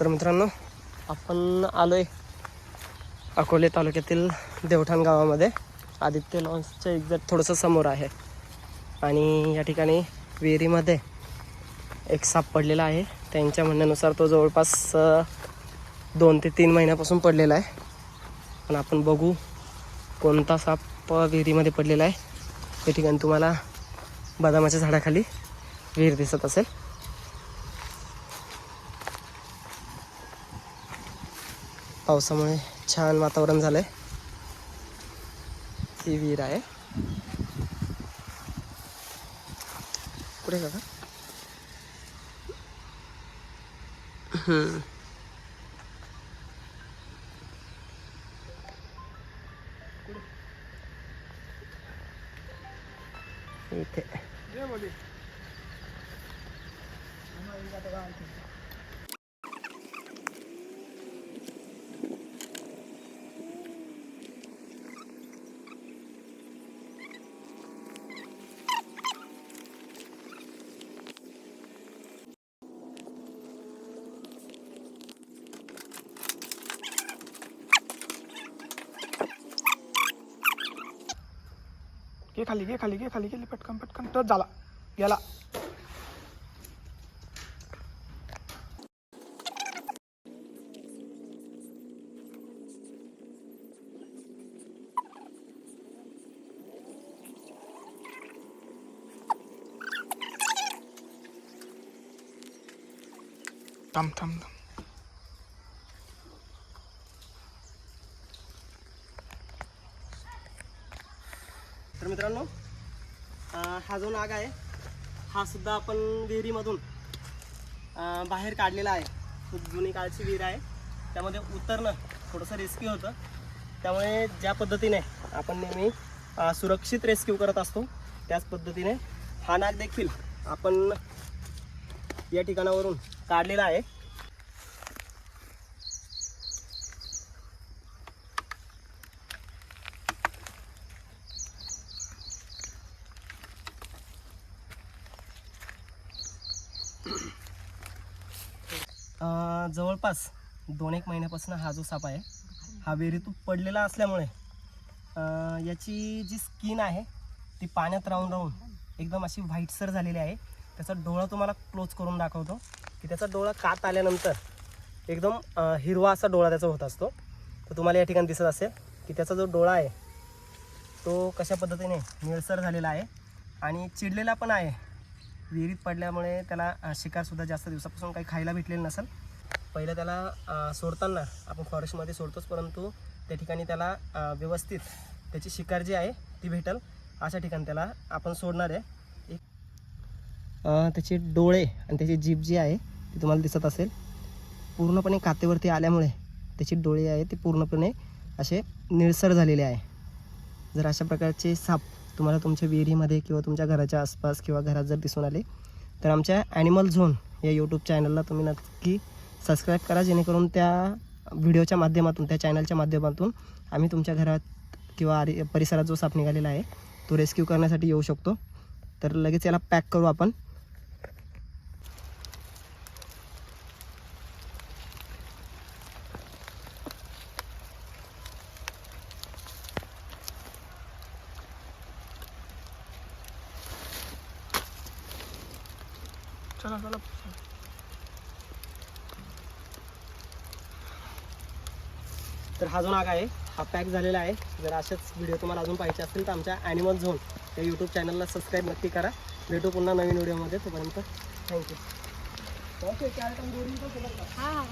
तर मित्रांनो आपण आलो आहे अकोले तालुक्यातील देवठाण गावामध्ये. आदित्य लॉन्सच्या एक्झॅक्ट थोडंसं समोर आहे. आणि या ठिकाणी विहिरीमध्ये एक साप पडलेला आहे. त्यांच्या म्हणण्यानुसार तो जवळपास दोन ते तीन महिन्यापासून पडलेला आहे. पण आपण बघू कोणता साप विहिरीमध्ये पडलेला आहे. या ठिकाणी तुम्हाला बदामाच्या झाडाखाली विहीर दिसत असेल. पावसामुळे छान वातावरण झालंय. ही विहीर आहे. पुढे का इथे. घे खाली घे खाली घे खाली गेली पटकन पटकन. टच झाला. गेला. थांब थांब थांब. तर मित्रांनो हा जो नाग आहे हा सुद्धा आपण विहिरीमधून बाहेर काढलेला आहे. खूप जुनी काळची विहीर आहे. त्यामध्ये उतरणं थोडंसं रिस्की होतं. त्यामुळे ज्या पद्धतीने आपण नेहमी सुरक्षित रेस्क्यू करत असतो त्याच पद्धतीने हा नाग देखील आपण या ठिकाणावरून काढलेला आहे. अं, जवळपास दोन एक महिन्यापासून हा जो साप आहे हा विहिरीतून पडलेला असल्यामुळे अं, याची जी स्किन आहे ती पाण्यात राहून राहून एकदम अशी व्हाईटसर झालेली आहे. त्याचा डोळा तुम्हाला क्लोज करून दाखवतो की त्याचा डोळा कात आल्यानंतर एकदम अं, हिरवा असा डोळा त्याचा होत असतो. तर तुम्हाला या ठिकाणी दिसत असेल की त्याचा जो डोळा आहे तो कशा पद्धतीने निळसर झालेला आहे आणि चिडलेला पण आहे. विहिरीत पडल्यामुळे त्याला शिकारसुद्धा जास्त दिवसापासून काही खायला भेटलेलं नसेल. पहिलं त्याला सोडताना आपण फॉरेस्टमध्ये सोडतोच परंतु त्या ठिकाणी त्याला व्यवस्थित त्याची शिकार जी आहे ती भेटल. अशा ठिकाणी त्याला आपण सोडणार आहे. एक त्याचे डोळे आणि त्याची जीभ जी आहे ती तुम्हाला दिसत असेल. पूर्णपणे कातेवरती आल्यामुळे त्याची डोळे आहे ते पूर्णपणे असे निळसर झालेले आहे. जर अशा प्रकारचे साप तुम्हाला तुमच्या विहिरीमध्ये किंवा तुमच्या घराच्या आसपास किंवा घरात जर दिसून आले तर आमच्या ॲनिमल झोन या यूट्यूब चॅनलला तुम्ही नक्की सबस्क्राईब करा जेणेकरून त्या व्हिडिओच्या माध्यमातून त्या चॅनलच्या माध्यमातून आम्ही तुमच्या घरात किंवा परिसरात जो साप निघालेला आहे तो रेस्क्यू करण्यासाठी येऊ शकतो. तर लगेच याला पॅक करू आपण. चला चला तर हा जो नाग आहे हा पॅक झालेला आहे. जर असेच व्हिडिओ तुम्हाला अजून पाहिजे असतील तर आमच्या ॲनिमल झोन या यूट्यूब चॅनलला सबस्क्राईब नक्की करा. भेटू पुन्हा नवीन व्हिडिओमध्ये तोपर्यंत थँक्यू ओके हा.